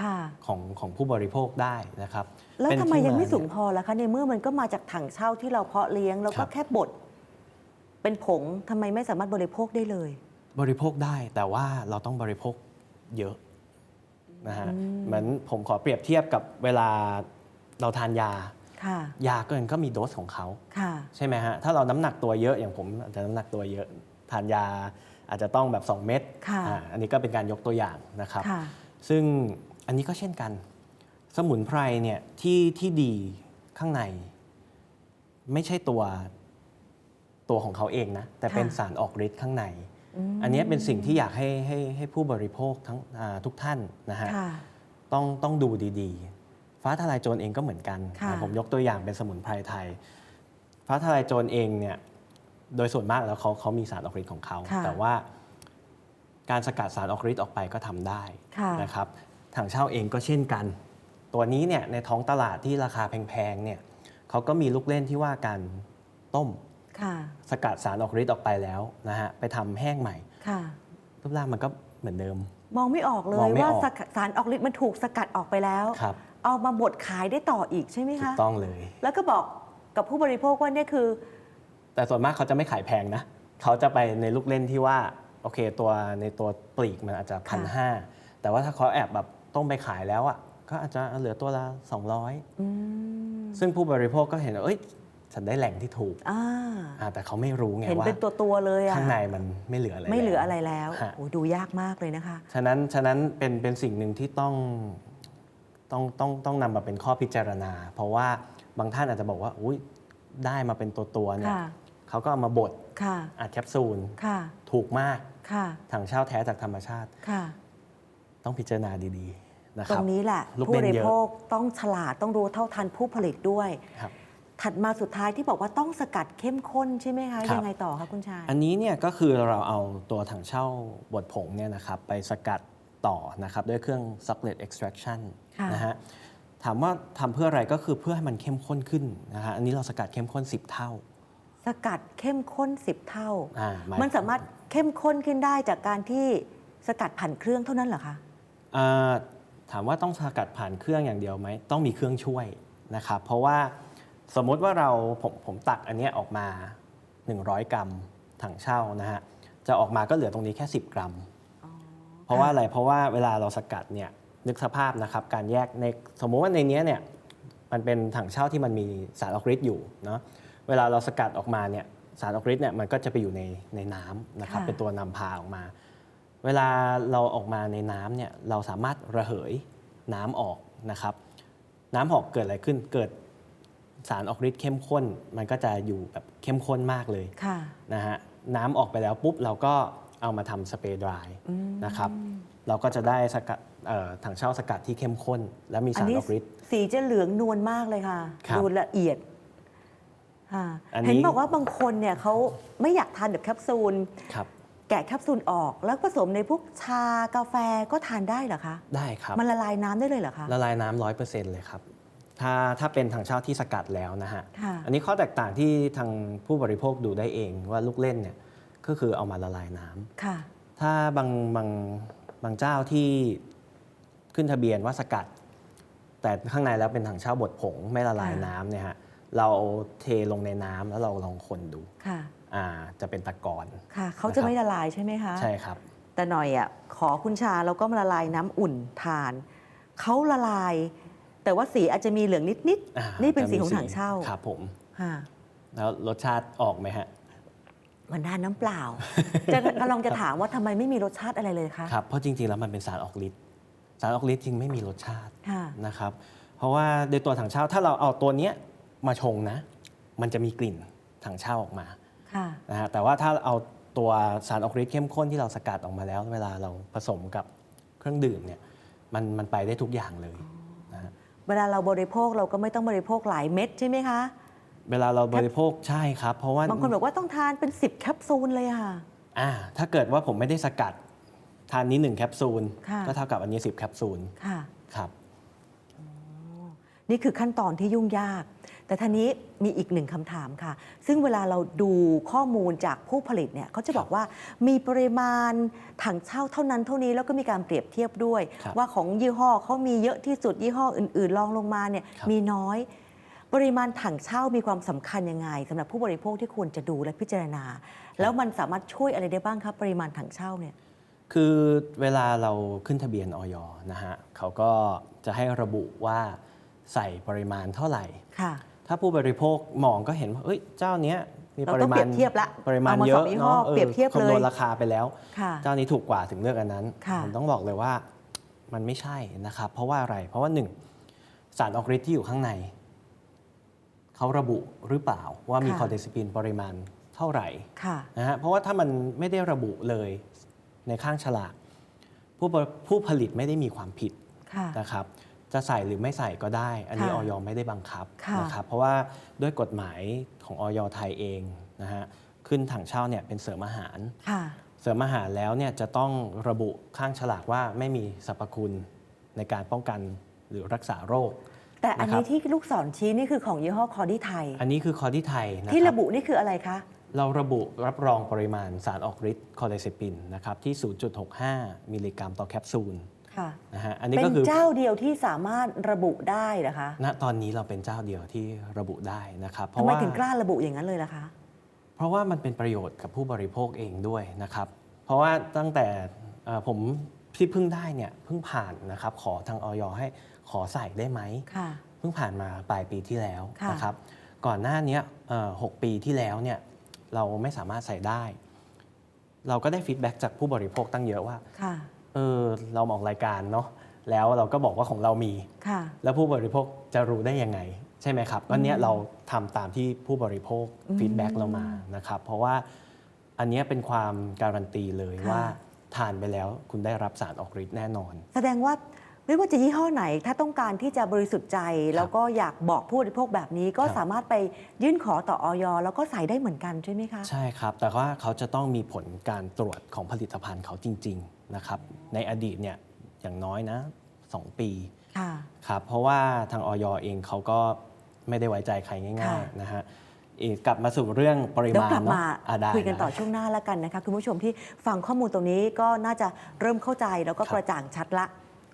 Speaker 4: ค่ะ
Speaker 5: ของของผู้บริโภคได้นะครับ
Speaker 4: แล้ว
Speaker 5: เป็น
Speaker 4: ทำไม
Speaker 5: ที่
Speaker 4: ยังไม่าสูง
Speaker 5: เนี่ย
Speaker 4: พอล่ะคะในเมื่อมันก็มาจากถังเช่าที่เราเพาะเลี้ยงแล้ว
Speaker 5: ค
Speaker 4: ก็
Speaker 5: รับ
Speaker 4: แค่บดเป็นผงทำไมไม่สามารถบริโภคได้เลย
Speaker 5: บริโภคได้แต่ว่าเราต้องบริโภคเยอะนะฮะ
Speaker 4: อืม
Speaker 5: เหมือนผมขอเปรียบเทียบกับเวลา เราทานยา
Speaker 4: ค่ะ
Speaker 5: ยาก็มันก็มีโดสของเขา
Speaker 4: ค่ะ
Speaker 5: ใช่ไหมฮะ ถ้าเราน้ำหนักตัวเยอะอย่างผมอาจจะน้ำหนักตัวเยอะ ทานยาอาจจะต้องแบบ 2 เม็ด
Speaker 4: ค่ะ
Speaker 5: อ่าอันนี้ก็เป็นการยกตัวอย่างนะครับ
Speaker 4: ค่ะ
Speaker 5: ซึ่งอันนี้ก็เช่นกัน สมุนไพรเนี่ยที่ที่ดีข้างใน ไม่ใช่ตัวตัวของเขาเองนะ แต่เป็น
Speaker 4: ค่ะ
Speaker 5: สารออกฤทธิ์ข้างใน
Speaker 4: ม
Speaker 5: อันนี้เป็นสิ่งที่อยากให้ให้ให้ผู้บริโภคทั้งอ่าทุกท่านนะฮะ
Speaker 4: ค่ะ
Speaker 5: ต้องต้องดูดีๆ ฟ้าทลายโจรเองก็เหมือนกัน
Speaker 4: ค่ะ
Speaker 5: นะผมยกตัวอย่างเป็นสมุนไพรไทย ฟ้าทลายโจรเองเนี่ยโดยส่วนมากแล้วเขาเขามีสารออกฤทธิ์ของเขา
Speaker 4: ค่ะ
Speaker 5: แต่ว่าการสกัดสารออกฤทธิ์ออกไปก็ทำได้
Speaker 4: ค่ะ
Speaker 5: นะครับถังเช่าเองก็เช่นกัน ตัวนี้เนี่ยในท้องตลาดที่ราคาแพงๆเนี่ยเขาก็มีลูกเล่นที่ว่าการต้ม
Speaker 4: ค่ะ
Speaker 5: สกัดสารออกฤทธิ์ออกไปแล้วนะฮะไปทำแห้งใหม่
Speaker 4: ค่ะ
Speaker 5: รูปร่างมันก็เหมือนเดิม
Speaker 4: มองไม่ออกเล
Speaker 5: มอยงไม่
Speaker 4: ว่า
Speaker 5: ออก
Speaker 4: สกัดสารออกฤทธิ์มันถูกสกัดออกไปแล้ว
Speaker 5: ครับ
Speaker 4: เอามาบดขายได้ต่ออีกใช่ไหม
Speaker 5: ถู
Speaker 4: คะ
Speaker 5: กต้องเลย
Speaker 4: แล้วก็บอกกับผู้บริโภคว่าเนี่ยคือ
Speaker 5: แต่ส่วนมากเขาจะไม่ขายแพงนะ เขาจะไปในลูกเล่นที่ว่า โอเคตัวในตัวปลีกมันอาจจะพันห้าแต่ว่าถ้าเขาแอบแบบต้มไปขายแล้วอะก็อาจจะเหลือตัวละ 200
Speaker 4: อืม
Speaker 5: ซึ่งผู้บริโภคก็เห็นว่าเอ้ยฉันได้แหล่งที่ถูก
Speaker 4: อ่า
Speaker 5: อ่าแต่เขาไม่รู้ไง
Speaker 4: เห็น
Speaker 5: ว่า
Speaker 4: เป็นตัวตัวๆเลยอะ
Speaker 5: ข้างในมันไม่เหลืออะไร
Speaker 4: ไม่เหลือ
Speaker 5: แล้ว
Speaker 4: อะไรแล้ว
Speaker 5: ฮะ
Speaker 4: โอ้ดูยากมากเลยนะคะ
Speaker 5: ฉะนั้นฉะนั้นเป็นเป็นสิ่งหนึ่งที่ต้อง ต้องต้องต้องนำมาเป็นข้อพิจารณา เพราะว่าบางท่านอาจจะบอกว่าอุ้ยได้มาเป็นตัวตัวๆเนี่ย
Speaker 4: ค่ะ
Speaker 5: เขาก็เอามาบด
Speaker 4: ค่ะ
Speaker 5: อัดแคปซูล
Speaker 4: ค่ะ
Speaker 5: ถูกมาก
Speaker 4: ค่ะ
Speaker 5: ถังเช่าแท้จากธรรมชาติ
Speaker 4: ค่ะ
Speaker 5: ต้องพิจารณาดีๆนะค
Speaker 4: ตร
Speaker 5: รับ
Speaker 4: งนี้แหละ
Speaker 5: ลูก
Speaker 4: ผู้
Speaker 5: เล่
Speaker 4: บ
Speaker 5: น
Speaker 4: ริ
Speaker 5: เยอะ
Speaker 4: โภคต้องฉลาดต้องรู้เท่าทันผู้ผลิตด้วย
Speaker 5: ครับ
Speaker 4: ถัดมาสุดท้ายที่บอกว่าต้องสกัดเข้มข้นใช่ไหมคะ
Speaker 5: ครับ
Speaker 4: ยังไงต่อคะคุณชาย
Speaker 5: อันนี้เนี่ยก็คือเราเอาตัวถังเช่าบดผงเนี่ยนะครับไปสกัดต่อนะครับด้วยเครื่อง sucklet extraction
Speaker 4: ค่ะ
Speaker 5: นะฮะถามว่าทำเพื่ออะไรก็คือเพื่อให้มันเข้มข้นขึ้นนะฮะอันนี้เราสกัดเข้มข้น 10 เท่า
Speaker 4: สกัดเข้มข้น 10 เท่า
Speaker 5: อ่าหย
Speaker 4: มันสามารถเข้มข้นขึ้นได้จากการที่สกัดผ่านเครื่องเท่านั้นเหรอคะ
Speaker 5: อ่าถามว่าต้องสกัดผ่านเครื่องอย่างเดียวไหมต้องมีเครื่องช่วยนะครับเพราะว่าสมมติว่าเราผมผมตักอันเนี้ยออกมา 100 กรัมถังเช่านะฮะจะออกมาก็เหลือตรงนี้แค่ 10 กรัม เพราะว่าอะไรเพราะว่าเวลาเราสกัดเนี่ย นึกสภาพนะครับการแยกในสมมุติว่าในเนี้ยเนี่ยมันเป็นถังเช่าที่มันมีสารออกฤทธิ์อยู่เนาะเวลาเราสกัดออกมาเนี่ยสารออกฤทธิ์เนี่ยมันก็จะไปอยู่ในในน้ำนะครับ
Speaker 4: ค่ะ
Speaker 5: เป็นตัวนำพาออกมา เวลาเราออกมาในน้ำเนี่ยเราสามารถระเหยน้ำออกนะครับ น้ำออกเกิดอะไรขึ้นเกิดสารออกฤทธิ์เข้มข้น มันก็จะอยู่แบบเข้มข้นมากเลย
Speaker 4: ค่ะ
Speaker 5: นะฮะน้ำออกไปแล้วปุ๊บเราก็เอามาทำสเปรย์ดราย
Speaker 4: อืม
Speaker 5: นะครับ เราก็จะได้สกัดเอ่อถังเช่าสกัดที่เข้มข้น และมี
Speaker 4: อั
Speaker 5: สาร
Speaker 4: นี้
Speaker 5: ออกฤทธิ์
Speaker 4: สีจะเหลืองนวลมากเลยค่ะ
Speaker 5: ครับ
Speaker 4: ดูละเอียดค่ะ
Speaker 5: อันนี้
Speaker 4: เห็นบอกว่าบางคนเนี่ยเขาไม่อยากทานแบบแคปซูล
Speaker 5: ครับ
Speaker 4: แกะแคปซูลออกแล้วผสมในพวกชากาแฟก็ทานได้เหรอคะ
Speaker 5: ได้ครับ
Speaker 4: มันละลายน้ำได้เลยเหรอคะ
Speaker 5: ละลายน้ำร้อยเปอร์เซ็นต์เลยครับ ถ้าถ้าเป็นถังเช่าที่สกัดแล้วนะฮะ
Speaker 4: ค่ะ
Speaker 5: อันนี้ข้อแตกต่างที่ทางผู้บริโภคดูได้เองว่าลูกเล่นเนี่ยก็คือเอามาละลายน้ำ
Speaker 4: ค่ะ
Speaker 5: ถ้าบางบาง บางเจ้าที่ขึ้นทะเบียนว่าสกัด แต่ข้างในแล้วเป็นถังเช่าบดผงไม่ละลาย
Speaker 4: ค่ะ
Speaker 5: น้ำเนี่ยฮะเราเทลงในน้ำแล้วเราลองคนดู
Speaker 4: ค่ะ
Speaker 5: อ่าจะเป็นตะกอน
Speaker 4: ค่ะเขาจะไม่ละลายใช่ไหมคะ
Speaker 5: ใช่ครับ
Speaker 4: แต่หน่อยอะขอคุณชาแล้วก็มาละลายน้ำอุ่นทานเขาละลาย แต่ว่าสีอาจจะมีเหลืองนิด
Speaker 5: อ่า
Speaker 4: ๆนี่เป็นสี
Speaker 5: จะมี
Speaker 4: ของถังเช่า
Speaker 5: ครับผม
Speaker 4: ค่ะ
Speaker 5: แล้วรสชาติออกไหมฮะ
Speaker 4: เห มือนทานน้ำเปล่า จะกำลังจะถามว่าทำไมไม่มีรสชาติอะไรเลยคะ
Speaker 5: ครับ เพราะจริงๆ แล้วมันเป็นสารออกฤทธิ์สารออกฤทธิ์จริงไม่มีรสชาติ
Speaker 4: ค่ะ
Speaker 5: นะครับ เพราะว่าโดยตัวถังเช่าถ้าเราเอาตัวเนี้ยมาชงนะ มันจะมีกลิ่นถังเช่าออกมา
Speaker 4: ค่ะ
Speaker 5: นะฮะแต่ว่าถ้าเอาตัวสารออกฤทธิ์เข้มข้นที่เราสกัดออกมาแล้ว เวลาเราผสมกับเครื่องดื่มเนี่ยมันมันไปได้ทุกอย่างเลยนะฮะ
Speaker 4: เวลาเราบริโภคเราก็ไม่ต้องบริโภคหลายเม็ดใช่ไหมคะ
Speaker 5: เวลาเราบริโภคใช่ครับ เพราะว่า
Speaker 4: บางคนบอกว่าต้องทานเป็น 10 แคปซูลเลยค่ะ
Speaker 5: อ่าถ้าเกิดว่าผมไม่ได้สกัดทานนี้หนึ่งแคปซูล
Speaker 4: ค่ะ
Speaker 5: ก็เท่ากับอันนี้ 10 แคปซูล
Speaker 4: ค่ะ
Speaker 5: ครับ
Speaker 4: นี่คือขั้นตอนที่ยุ่งยาก แต่ท่านี้มีอีกหนึ่งคำถามค่ะ ซึ่งเวลาเราดูข้อมูลจากผู้ผลิตเนี่ยเขาจะบอกว่ามีปริมาณถังเช่าเท่านั้นเท่านี้แล้วก็มีการเปรียบเทียบด้วย
Speaker 5: ครับ
Speaker 4: ว่าของยี่ห้อเขามีเยอะที่สุดยี่ห้ออื่น ๆ รองลงมาเนี่ย
Speaker 5: ครับ
Speaker 4: มีน้อย ปริมาณถังเช่ามีความสำคัญยังไงสำหรับผู้บริโภคที่ควรจะดูและพิจารณา แล้วมันสามารถช่วยอะไรได้บ้างครับ ปริมาณถังเช่าเนี่ย
Speaker 5: คือเวลาเราขึ้นทะเบียนออยนะฮะเขาก็จะให้ระบุว่าใส่ปริมาณเท่าไหร่
Speaker 4: ค่ะ
Speaker 5: ถ้าผู้บริโภคมองก็เห็นว่าเอ้ยเจ้าเนี้ยมี
Speaker 4: เรา
Speaker 5: ป
Speaker 4: ต้
Speaker 5: ริ
Speaker 4: อง
Speaker 5: มา
Speaker 4: เปรี
Speaker 5: ณ
Speaker 4: ยบเทียบละ
Speaker 5: ปริมาณ
Speaker 4: เอามา
Speaker 5: เย
Speaker 4: สอ
Speaker 5: อะ
Speaker 4: งยี่ห้อ
Speaker 5: เนาะ
Speaker 4: เปรียบเทียบเลย
Speaker 5: คำนวณราคาไปแล้ว
Speaker 4: ค่ะ
Speaker 5: เจ้านี้ถูกกว่าถึงเลือกอันนั้น
Speaker 4: ค่ะ
Speaker 5: ผมต้องบอกเลยว่ามันไม่ใช่นะครับ เพราะว่าอะไรเพราะว่าหนึ่งสารออกฤทธิ์ที่อยู่ข้างใน เขาระบุหรือเปล่าว่ามี
Speaker 4: ค่ะ
Speaker 5: คอร์เดซิปินปริมาณเท่าไหร่
Speaker 4: ค่ะ
Speaker 5: นะฮะเพราะว่าถ้ามันไม่ได้ระบุเลยในข้างฉลากผู้บริผู้ผลิตไม่ได้มีความผิด
Speaker 4: ค่ะ
Speaker 5: นะครับจะใส่หรือไม่ใส่ก็ได้ อันนี้
Speaker 4: ค่ะ
Speaker 5: ออยไม่ได้บังคับ
Speaker 4: ค่ะ
Speaker 5: นะครับเพราะว่าด้วยกฎหมายของออยไทยเองนะฮะขึ้นถังเช่าเนี่ยเป็นเสริมอาหาร
Speaker 4: ค่ะ
Speaker 5: เสริมอาหารแล้วเนี่ยจะต้องระบุข้างฉลากว่าไม่มีสรรพคุณในการป้องกันหรือรักษาโรค
Speaker 4: แต่อัน
Speaker 5: นะครั
Speaker 4: นี้
Speaker 5: บ
Speaker 4: ที่ลูกศรชี้นี่คือของยี่ห้อคอดี้ไทย
Speaker 5: อันนี้คือคอที่ไทยนะ
Speaker 4: ที่
Speaker 5: ครั
Speaker 4: ระบุนี่คืออะไรคะ
Speaker 5: เราระบุรับรองปริมาณสารออกฤทธิ์คอเลสเตปินนะครับที่ 0.65 มิลลิกรัมต่อแคปซูล
Speaker 4: ค่ะ
Speaker 5: นะฮะอันนี้
Speaker 4: เป็
Speaker 5: ก็
Speaker 4: น
Speaker 5: คือ
Speaker 4: เจ้าเดียวที่สามารถระบุได้เหรอคะ
Speaker 5: ณตอนนี้เราเป็นเจ้าเดียวที่ระบุได้นะครับเพ
Speaker 4: ทำ
Speaker 5: ราะ
Speaker 4: ไม
Speaker 5: ว่า
Speaker 4: ถึงกล้าระบุอย่างนั้นเลยล่ะคะ
Speaker 5: เพราะว่ามันเป็นประโยชน์กับผู้บริโภคเองด้วยนะครับ เพราะว่าตั้งแต่เอ่อผมที่เพิ่งได้เนี่ยเพิ่งผ่านนะครับขอทางออยให้ ขอใส่ได้ไหม
Speaker 4: ค่ะ
Speaker 5: เพิ่งผ่านมาปลายปีที่แล้ว
Speaker 4: ค่ะ
Speaker 5: นะครับ ก่อนหน้าเนี้ยเอ่อหกปีที่แล้วเนี่ยเราไม่สามารถใส่ได้ เราก็ได้ฟีดแบ็กจากผู้บริโภคตั้งเยอะว่า
Speaker 4: ค่ะ
Speaker 5: เออเรามาออกรายการเนาะแล้วเราก็บอกว่าของเรามี
Speaker 4: ค่ะ
Speaker 5: แล้วผู้บริโภคจะรู้ได้ยังไง ใช่ไหมครับวันเนี้ยเราทำตามที่ผู้บริโภค
Speaker 4: อืม
Speaker 5: ฟีดแบ็กเรามานะครับ เพราะว่าอันเนี้ยเป็นความการันตีเลย
Speaker 4: ค่ะ
Speaker 5: ว่าทานไปแล้วคุณได้รับสารออกฤทธิ์แน่นอน
Speaker 4: แสดงว่า ไม่ว่าจะยี่ห้อไหน ถ้าต้องการที่จะบริสุทธิ์ใจ แล้วก็อยากบอกผู้บริโภคแบบนี้ก็
Speaker 5: ครับ
Speaker 4: สามารถไปยื่นขอต่อออยแล้วก็ใส่ได้เหมือนกันใช่ไหมคะ
Speaker 5: ใช่ครับ แต่ว่าเขาจะต้องมีผลการตรวจของผลิตภัณฑ์เขาจริงๆนะครับในอดีตเนี่ยอย่างน้อยนะ 2 ปี
Speaker 4: ค่ะ
Speaker 5: ครับเพราะว่าทางออยเองเขาก็ไม่ได้ไว้ใจใครง่าย
Speaker 4: ค่ะ
Speaker 5: ๆนะฮะอีกกลับมาสู่เรื่องปริ
Speaker 4: เดี๋ยว
Speaker 5: มาณ
Speaker 4: กลับ
Speaker 5: เนาะ
Speaker 4: มา
Speaker 5: อะได้
Speaker 4: คุยกันต่อ
Speaker 5: ได้
Speaker 4: ช่วงหน้าแล้วกันนะคะคุณผู้ชมที่ฟังข้อมูลตรงนี้ก็น่าจะเริ่มเข้าใจแล้วก็
Speaker 5: ครับ
Speaker 4: กระจ่างชัดละ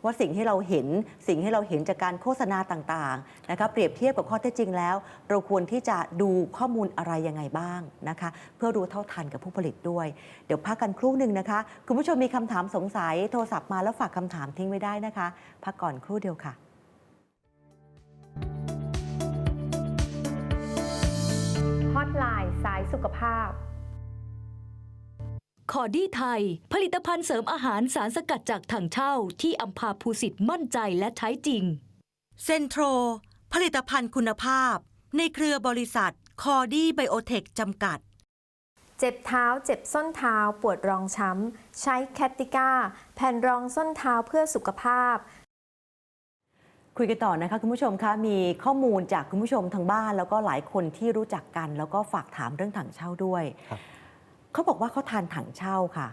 Speaker 4: ว่าสิ่งที่เราเห็นสิ่งที่เราเห็นจากการโฆษณาต่างๆนะคะเปรียบเทียบกับข้อเท็จจริงแล้ว เราควรที่จะดูข้อมูลอะไรยังไงบ้างนะคะเพื่อรู้เท่าทันกับผู้ผลิตด้วย เดี๋ยวพักกันครู่หนึ่งนะคะคุณผู้ชมมีคำถามสงสัยโทรศัพท์มาแล้วฝากคำถามทิ้งไว้ได้นะคะพักก่อนครู่เดียวค่ะ
Speaker 3: ฮอตไลน์สายสุขภาพ
Speaker 1: คอดี้ไทย ผลิตภัณฑ์เสริมอาหารสารสกัดจากถังเช่า ที่อัมพาภูสิทธิ์มั่นใจและใช้จริง
Speaker 2: เซนโทร ผลิตภัณฑ์คุณภาพ ในเครือบริษัทคอดี้ไบโอเทคจำกัด
Speaker 3: เจ็บเท้า เจ็บส้นเท้า ปวดรองช้ำ ใช้แคตติก้า แผ่นรองส้นเท้าเพื่อสุขภาพ
Speaker 4: คุยกันต่อนะคะคุณผู้ชมคะมีข้อมูลจากคุณผู้ชมทางบ้าน แล้วก็หลายคนที่รู้จักกัน แล้วก็ฝากถามเรื่องถังเช่าด้วย
Speaker 5: ครับ
Speaker 4: เขาบอกว่าเขาทานถังเช่าค่ะ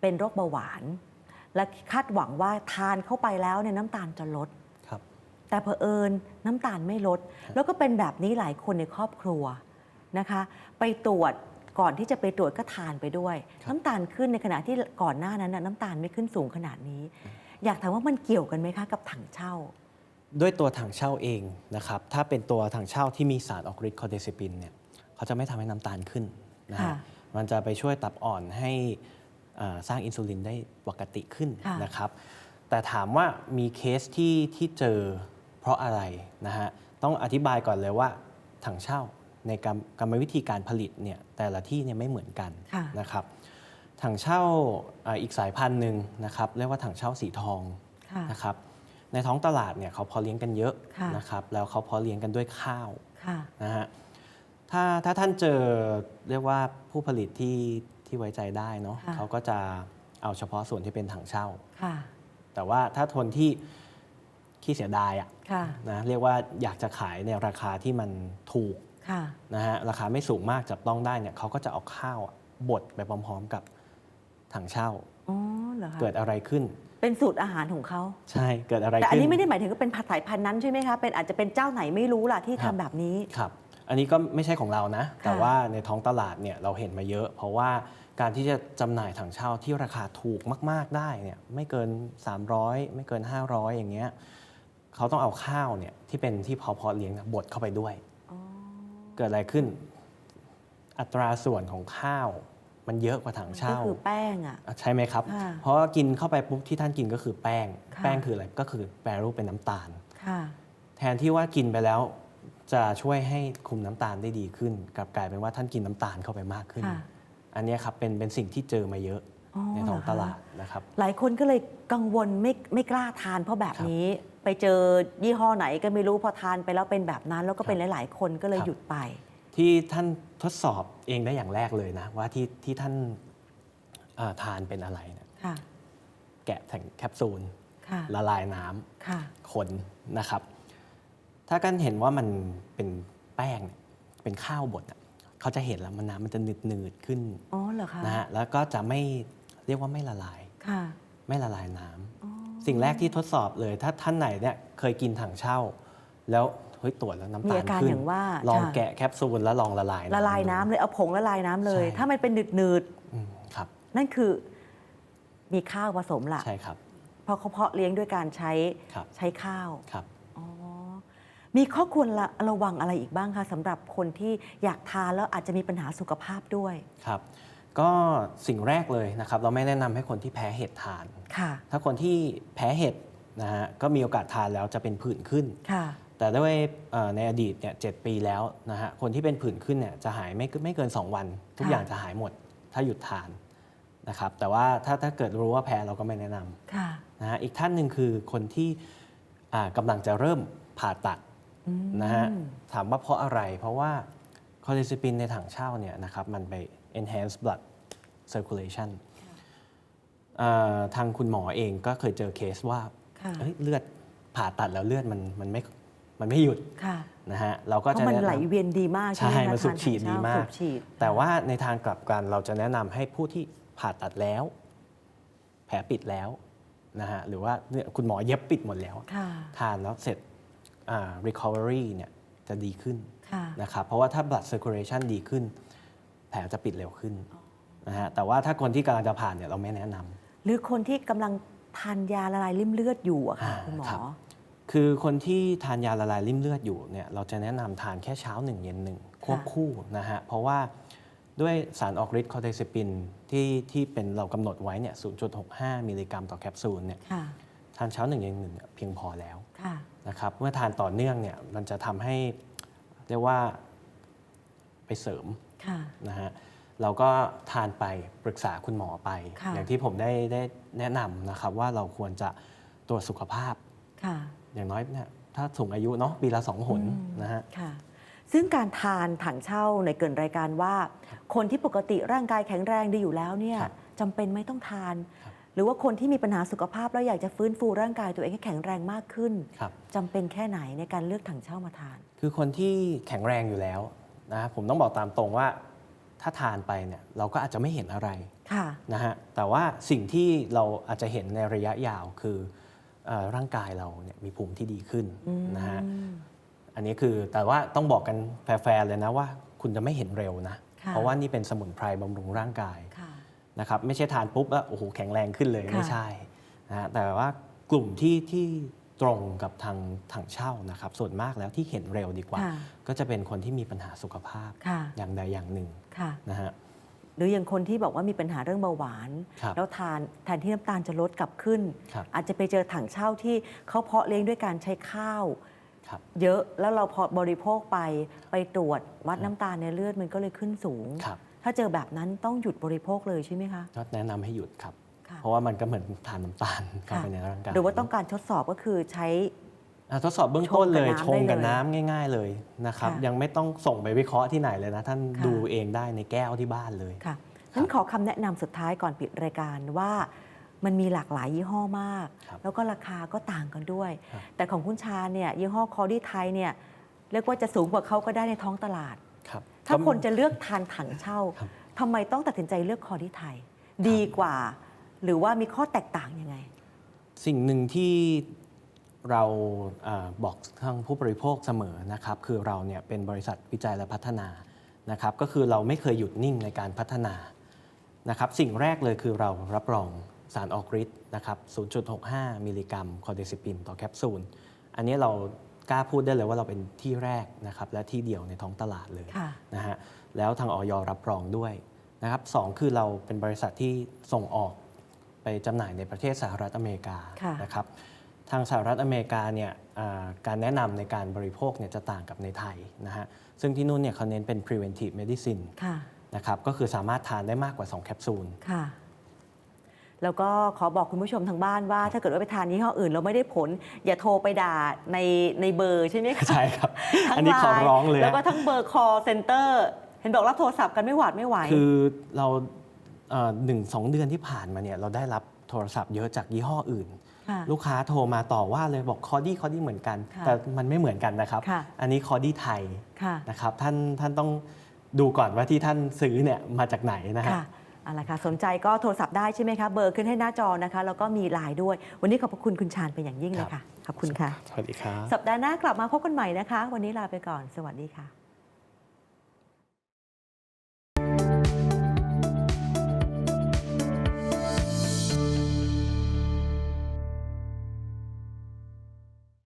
Speaker 4: เป็นโรคเบาหวาน และคาดหวังว่าทานเข้าไปแล้วเนี่ยน้ำตาลจะลด
Speaker 5: ครับ
Speaker 4: แต่เผอิญน้ำตาลไม่ลด แล้วก็เป็นแบบนี้หลายคนในครอบครัวนะคะ ไปตรวจก่อนที่จะไปตรวจก็ทานไปด้วย
Speaker 5: ครับ
Speaker 4: น้ำตาลขึ้นในขณะที่ก่อนหน้านั้นน่ะน้ำตาลไม่ขึ้นสูงขนาดนี้ อยากถามว่ามันเกี่ยวกันไหมคะกับถังเช่า
Speaker 5: ด้วยตัวถังเช่าเองนะครับถ้าเป็นตัวถังเช่าที่มีสารออกฤทธิ์คอร์เดซิปินเนี่ยเขาจะไม่ทำให้น้ำตาลขึ้นนะฮะ
Speaker 4: ค่ะ
Speaker 5: มันจะไปช่วยตับอ่อนให้อ่าสร้างอินซูลินได้ปกติขึ้น
Speaker 4: ค่ะ
Speaker 5: นะครับ แต่ถามว่ามีเคสที่ที่เจอเพราะอะไรนะฮะ ต้องอธิบายก่อนเลยว่าถังเช่าในกรรมกรรมวิธีการผลิตเนี่ยแต่ละที่เนี่ยไม่เหมือนกัน
Speaker 4: ค่ะ
Speaker 5: นะครับ ถังเช่าอ่าอีกสายพันธุ์หนึ่งนะครับเรียกว่าถังเช่าสีทอง
Speaker 4: ค่ะ
Speaker 5: นะครับในท้องตลาดเนี่ยเขาเพาะเลี้ยงกันเยอะ
Speaker 4: ค่ะ
Speaker 5: นะครับแล้วเขาเพาะเลี้ยงกันด้วยข้าว
Speaker 4: ค่ะ
Speaker 5: นะฮะ ถ้าถ้าท่านเจอเรียกว่าผู้ผลิตที่ที่ไว้ใจได้เนาะ
Speaker 4: ค่ะ
Speaker 5: เขาก็จะเอาเฉพาะส่วนที่เป็นถังเช่า
Speaker 4: ค่ะ
Speaker 5: แต่ว่าถ้าทนที่ขี้เสียดายอะ
Speaker 4: ค่ะ
Speaker 5: นะเรียกว่าอยากจะขายในราคาที่มันถูก
Speaker 4: ค่ะ
Speaker 5: นะฮะราคาไม่สูงมากจับต้องได้เนี่ยเขาก็จะเอาข้าวอะบดไปพร้อม ๆ กับถังเช่า
Speaker 4: อ๋อ เหรอคะ
Speaker 5: เกิดอะไรขึ้น
Speaker 4: เป็นสูตรอาหารของเขา
Speaker 5: ใช่เกิดอะไร
Speaker 4: แต่
Speaker 5: ขึ้น
Speaker 4: อันนี้ไม่ได้หมายถึงว่าเป็นผัดสายพันธุ์นั้นใช่ไหมคะ เป็นอาจจะเป็นเจ้าไหนไม่รู้ล่ะที่
Speaker 5: ครั
Speaker 4: ทำ
Speaker 5: บ
Speaker 4: แบบนี้
Speaker 5: ครับ อันนี้ก็ไม่ใช่ของเรานะ แต่
Speaker 4: ค่ะ
Speaker 5: ว่าในท้องตลาดเนี่ยเราเห็นมาเยอะ เพราะว่าการที่จะจำหน่ายถังเช่าที่ราคาถูกมาก ๆได้เนี่ยไม่เกิน 300 ไม่เกิน 500 อย่างเงี้ยเขาต้องเอาข้าวเนี่ยที่เป็นที่เพาะเพาะเลี้ยงนะบดเข้าไปด้วย
Speaker 4: อ๋อ
Speaker 5: เกิดอะไรขึ้น อัตราส่วนของข้าวมันเยอะกว่าถัง
Speaker 4: ก็
Speaker 5: เช่า
Speaker 4: คือแป้งอะ
Speaker 5: อะใช่ไหมครับ
Speaker 4: ค่ะ
Speaker 5: เพราะว่ากินเข้าไปปุ๊บที่ท่านกินก็คือแป้ง
Speaker 4: ค่ะ
Speaker 5: แป้งคืออะไรก็คือแปรรูปเป็นน้ำตาล
Speaker 4: ค่ะ
Speaker 5: แทนที่ว่ากินไปแล้ว จะช่วยให้คุมน้ำตาลได้ดีขึ้นกลับกลายเป็นว่าท่านกินน้ำตาลเข้าไปมากขึ้น
Speaker 4: ค่ะ
Speaker 5: อันเนี้ยครับเป็นเป็นสิ่งที่เจอมาเยอะ
Speaker 4: อ๋อ
Speaker 5: ในท้อง
Speaker 4: เหรอคะ
Speaker 5: ตลาดนะครับ
Speaker 4: หลายคนก็เลยกังวลไม่ไม่กล้าทานเพราะแบบนี้ ไปเจอยี่ห้อไหนก็ไม่รู้พอทานไปแล้วเป็นแบบนั้น แล้วก็เป็นหลาย ๆ คนก็เลย
Speaker 5: ครับ
Speaker 4: หยุดไป
Speaker 5: ที่ท่านทดสอบเองได้อย่างแรกเลยนะ ว่าที่ที่ท่านเอ่อทานเป็นอะไรเนี่ย
Speaker 4: ค่ะ
Speaker 5: แกะแผ่นแคปซูล
Speaker 4: ค่ะ
Speaker 5: ละลายน้ำ
Speaker 4: ค่ะ
Speaker 5: คนนะครับ ถ้ากันเห็นว่ามันเป็นแป้งเนี่ยเป็นข้าวบดอะเขาจะเห็นแล้วมันน้ำมันจะหนืดหนืดๆขึ้น
Speaker 4: อ๋อเหรอคะ
Speaker 5: นะฮะแล้วก็จะไม่เรียกว่าไม่ละลาย
Speaker 4: ค่ะ
Speaker 5: ไม่ละลายน้ำ
Speaker 4: อ๋อ
Speaker 5: สิ่งแรกที่ทดสอบเลย ถ้าท่านไหนเนี่ยเคยกินถังเช่า แล้วเฮ้ยตรวจแล้วน้ำ
Speaker 4: มี
Speaker 5: ตาล
Speaker 4: อาการ
Speaker 5: ขึ้น
Speaker 4: อย่างว่า
Speaker 5: ลอง
Speaker 4: ค่ะ
Speaker 5: แกะแคปซูลแล้วลองละลาย
Speaker 4: ละลายน้ำ
Speaker 5: ดู
Speaker 4: เลยเอาผงละลายน้ำเลย
Speaker 5: ใช่
Speaker 4: ถ้ามันเป็นหนืดหนืด
Speaker 5: อืมครับ
Speaker 4: ๆนั่นคือ มีข้าวผสมละ
Speaker 5: ใช่ครับ
Speaker 4: เพราะเขาเพาะเลี้ยงด้วยการใช้
Speaker 5: ครับ
Speaker 4: ใช้ข้าว
Speaker 5: ครับ
Speaker 4: อ๋อ มีข้อควรระระวังอะไรอีกบ้างคะสำหรับคนที่อยากทานแล้วอาจจะมีปัญหาสุขภาพด้วย
Speaker 5: ครับ ก็สิ่งแรกเลยนะครับ เราไม่แนะนำให้คนที่แพ้เห็ดทาน
Speaker 4: ค่ะ
Speaker 5: ถ้าคนที่แพ้เห็ดนะฮะก็มีโอกาสทานแล้วจะเป็นผื่นขึ้น
Speaker 4: ค่ะ
Speaker 5: แต่ด้วยเอ่อในอดีตเนี่ยเปีแล้วนะฮะคนที่เป็นผื่นขึ้นเนี่ยจะหายไม่ไม่เกิน 2 วัน ทุก
Speaker 4: ค่ะ
Speaker 5: อย่างจะหายหมด ถ้าหยุดทานนะครับแต่ว่าถ้าถ้าเกิดรู้ว่าแพ้เราก็ไม่แนะนำ
Speaker 4: ค่ะ
Speaker 5: นะฮะอีกท่านหนึ่งคือคนที่อ่ากำลังจะเริ่มผ่าตัด
Speaker 4: อืม
Speaker 5: นะฮะถามว่าเพราะอะไร เพราะว่าคอเลสเตอรอลในถังเช่าเนี่ยนะครับมันไป enhance blood circulation อ่าทางคุณหมอเองก็เคยเจอเคสว่า
Speaker 4: ค่ะ
Speaker 5: เอ้ยเลือดผ่าตัดแล้วเลือดมันมันไม่มันไม่หยุด
Speaker 4: ค่ะ
Speaker 5: นะฮะเราก็
Speaker 4: เพ
Speaker 5: จะ
Speaker 4: ราะมัน
Speaker 5: แนะ
Speaker 4: ไหล
Speaker 5: นำ
Speaker 4: เวียนดีมากใช่ไหม
Speaker 5: ใช่
Speaker 4: คะ
Speaker 5: มันสูบ
Speaker 4: ท
Speaker 5: ฉีดดีมาก
Speaker 4: สูบฉีด
Speaker 5: แต่ว่าในทางกลับกันเราจะแนะนำให้ผู้ที่ผ่าตัดแล้ว แผลปิดแล้วนะฮะหรือว่าเนี่ยคุณหมอเย็บปิดหมดแล้ว
Speaker 4: ค่ะ
Speaker 5: ทานแล้วเสร็จอ่า recovery เนี่ยจะดีขึ้น
Speaker 4: ค่ะ
Speaker 5: นะครับเพราะว่าถ้า blood circulation ดีขึ้น แผลจะปิดเร็วขึ้นนะฮะแต่ว่าถ้าคนที่กำลังจะผ่านเนี่ยเราไม่แนะนำ
Speaker 4: หรือคนที่กำลังทานยาละลายริ่มเลือดอยู่อะค่ะ
Speaker 5: อ่า
Speaker 4: คุณหมอ
Speaker 5: ครับคือคนที่ทานยาละลายริ่มเลือดอยู่เนี่ยเราจะแนะนำทานแค่เช้าหนึ่งเย็นหนึ่งควบคู่นะฮะเพราะว่าด้วยสารออกฤทธิ์คอร์เทซิปินที่ที่เป็นเรากำหนดไว้เนี่ย 0.65 มิลลิกรัมต่อแคปซูลเนี่ย
Speaker 4: ค่ะ
Speaker 5: ทานเช้าหนึ่งเย็นหนึ่งเนี่ยเพียงพอแล้ว
Speaker 4: ค่ะ
Speaker 5: นะครับเมื่อทานต่อเนื่องเนี่ยมันจะทำให้เรียกว่าไปเสริม
Speaker 4: ค่ะ
Speaker 5: นะฮะเราก็ทานไปปรึกษาคุณหมอไป
Speaker 4: ค่ะ
Speaker 5: อย่างที่ผมได้ได้แนะนำนะครับว่าเราควรจะตรวจสุขภาพ
Speaker 4: ค่ะ
Speaker 5: อย่างน้อยเนี่ยถ้าสูงอายุเนาะปีละสองหน
Speaker 4: อืม
Speaker 5: นะฮะ
Speaker 4: ค่ะซึ่งการทานถังเช่าในเกินรายการว่า คนที่ปกติร่างกายแข็งแรงดีอยู่แล้วเนี่ย
Speaker 5: ครับ
Speaker 4: จำเป็นไม่ต้องทาน
Speaker 5: ครับ
Speaker 4: หรือว่าคนที่มีปัญหาสุขภาพแล้วอยากจะฟื้นฟูร่างกายตัวเองให้แข็งแรงมากขึ้น
Speaker 5: ครับ
Speaker 4: จำเป็นแค่ไหนในการเลือกถังเช่ามาทาน
Speaker 5: คือคนที่แข็งแรงอยู่แล้วนะผมต้องบอกตามตรงว่า ถ้าทานไปเนี่ยเราก็อาจจะไม่เห็นอะไร
Speaker 4: ค่ะ
Speaker 5: นะฮะแต่ว่าสิ่งที่เราอาจจะเห็นในระยะยาวคือเออร่างกายเราเนี่ยมีภูมิที่ดีขึ้นนะฮะอันนี้คือแต่ว่าต้องบอกกันแฟร์ๆเลยนะว่า คุณจะไม่เห็นเร็วนะ
Speaker 4: ค่ะ
Speaker 5: เพราะว่านี่เป็นสมุนไพรบำรุงร่างกาย
Speaker 4: ค่ะ
Speaker 5: นะครับไม่ใช่ทานปุ๊บแล้วโอ้โหแข็งแรงขึ้นเลย
Speaker 4: ค่ะ
Speaker 5: ไม่ใช่นะฮะแต่ว่ากลุ่มที่ที่ตรงกับทางถังเช่านะครับ ส่วนมากแล้วที่เห็นเร็วดีกว่า
Speaker 4: ค่ะ
Speaker 5: ก็จะเป็นคนที่มีปัญหาสุขภาพ
Speaker 4: ค่ะ
Speaker 5: อย่างใดอย่างหนึ่ง
Speaker 4: ค่ะ
Speaker 5: นะฮะ
Speaker 4: หรืออย่างคนที่บอกว่ามีปัญหาเรื่องเบาหวาน
Speaker 5: ครับ
Speaker 4: แล้วทานแทนที่น้ำตาลจะลดกลับขึ้น
Speaker 5: ครับ
Speaker 4: อาจจะไปเจอถังเช่าที่เขาเพาะเลี้ยงด้วยการใช้ข้าว
Speaker 5: ครับ
Speaker 4: เยอะแล้วเราพอบริโภคไปไปตรวจวัดน้ำตาลในเลือดมันก็เลยขึ้นสูง
Speaker 5: ครับ
Speaker 4: ถ้าเจอแบบนั้นต้องหยุดบริโภคเลยใช่ไหมคะ
Speaker 5: ก็แนะนำให้หยุดครับ
Speaker 4: ค่ะ
Speaker 5: เพราะว่ามันก็เหมือนทานน้ำตาลเข้า
Speaker 4: ค่ะ
Speaker 5: ไปในร่างกาย
Speaker 4: หรือว่าต้องการทดสอบก็คือใช้
Speaker 5: อะทดสอบเบื้องต้นเลย
Speaker 4: ช
Speaker 5: ช
Speaker 4: ง
Speaker 5: ง
Speaker 4: กั
Speaker 5: กั
Speaker 4: บบน้ำ
Speaker 5: น้ำ
Speaker 4: ได้เลย
Speaker 5: ง่าย ๆเลยนะครับ
Speaker 4: ค่ะ
Speaker 5: ยังไม่ต้องส่งไปวิเคราะห์ที่ไหนเลยนะ ท่าน
Speaker 4: ค่ะ
Speaker 5: ดูเองได้ในแก้วที่บ้านเลย
Speaker 4: ค่ะงั้นขอคำแนะนำสุดท้ายก่อนปิดรายการว่า มันมีหลากหลายยี่ห้อมาก
Speaker 5: ครับ
Speaker 4: แล้วก็ราคาก็ต่างกันด้วย
Speaker 5: ครับ
Speaker 4: แต่ของคุณชาเนี่ยยี่ห้อคอดี้ไทยเนี่ยเรียกว่าจะสูงกว่าเขาก็ได้ในท้องตลาด
Speaker 5: ครับ
Speaker 4: ถ้า
Speaker 5: ก็
Speaker 4: คนจะเลือกทานถังเช่า
Speaker 5: ครับ
Speaker 4: ทำไมต้องตัดสินใจเลือกคอดี้ไทย ดีกว่า หรือว่ามีข้อแตกต่างยังไง
Speaker 5: สิ่งหนึ่งที่เราเออบอกทางผู้บริโภคเสมอนะครับ คือเราเนี่ยเป็นบริษัทวิจัยและพัฒนานะครับ ก็คือเราไม่เคยหยุดนิ่งในการพัฒนานะครับ สิ่งแรกเลยคือเรารับรองสารออกฤทธิ์นะครับ 0.65 มิลลิกรัมคอเดซิปินต่อแคปซูล อันนี้เรา กล้าพูดได้เลยว่าเราเป็นที่แรกนะครับและที่เดียวในท้องตลาดเลย
Speaker 4: ค่ะ
Speaker 5: นะฮะแล้วทางออยรับรองด้วยนะครับสองคือเราเป็นบริษัทที่ส่งออกไปจำหน่ายในประเทศสหรัฐอเมริกา
Speaker 4: ค่ะ
Speaker 5: นะครับทางสหรัฐอเมริกาเนี่ยอ่าการแนะนำในการบริโภคเนี่ยจะต่างกับในไทยนะฮะซึ่งที่นู่นเนี่ยเขาเน้นเป็น preventive medicine
Speaker 4: ค่ะ
Speaker 5: นะครับก็คือสามารถทานได้มากกว่า 2 แคปซูล
Speaker 4: ค่ะ แล้วก็ขอบอกคุณผู้ชมทางบ้านว่า ถ้าเกิดว่าไปทานยี่ห้ออื่นเราไม่ได้ผล อย่าโทรไปด่าในในเบอร์ใช่ไหมคะ
Speaker 5: ใช่ครับ
Speaker 4: ทั้ง
Speaker 5: อันนี้ขอ
Speaker 4: ไลน์
Speaker 5: ร้องเลย
Speaker 4: แล้วก็
Speaker 5: ฮะ
Speaker 4: ทั้งเบอร์ call center เห็นบอกรับโทรศัพท์กันไม่หวาดไม่ไหว
Speaker 5: คือเราเอ่อหนึ่งสองเดือนที่ผ่านมาเนี่ยเราได้รับโทรศัพท์เยอะจากยี่ห้ออื่น
Speaker 4: ค่ะ
Speaker 5: ลูกค้าโทรมาต่อว่าเลยบอกคอดี้คอดี้เหมือนกัน
Speaker 4: ค่ะ
Speaker 5: แต่มันไม่เหมือนกันนะครับ
Speaker 4: ค่ะ
Speaker 5: อันนี้คอดี้ไทย
Speaker 4: ค่ะ
Speaker 5: นะครับท่านท่านต้องดูก่อนว่าที่ท่านซื้อเนี่ยมาจากไหนนะฮะ
Speaker 4: ค่ะ เอาละค่ะสนใจก็โทรศัพท์ได้ใช่ไหมคะ เบอร์ขึ้นให้หน้าจอนะคะ แล้วก็มีไลน์ด้วย วันนี้ขอบพระคุณคุณชาญเป็นอย่างยิ่งเลยค่ะ ขอบคุณค่ะ
Speaker 5: สวัสดีครับ
Speaker 4: สัปดาห์หน้ากลับมาพบกันใหม่นะคะ วันนี้ลาไปก่อน สวัสดีค่ะ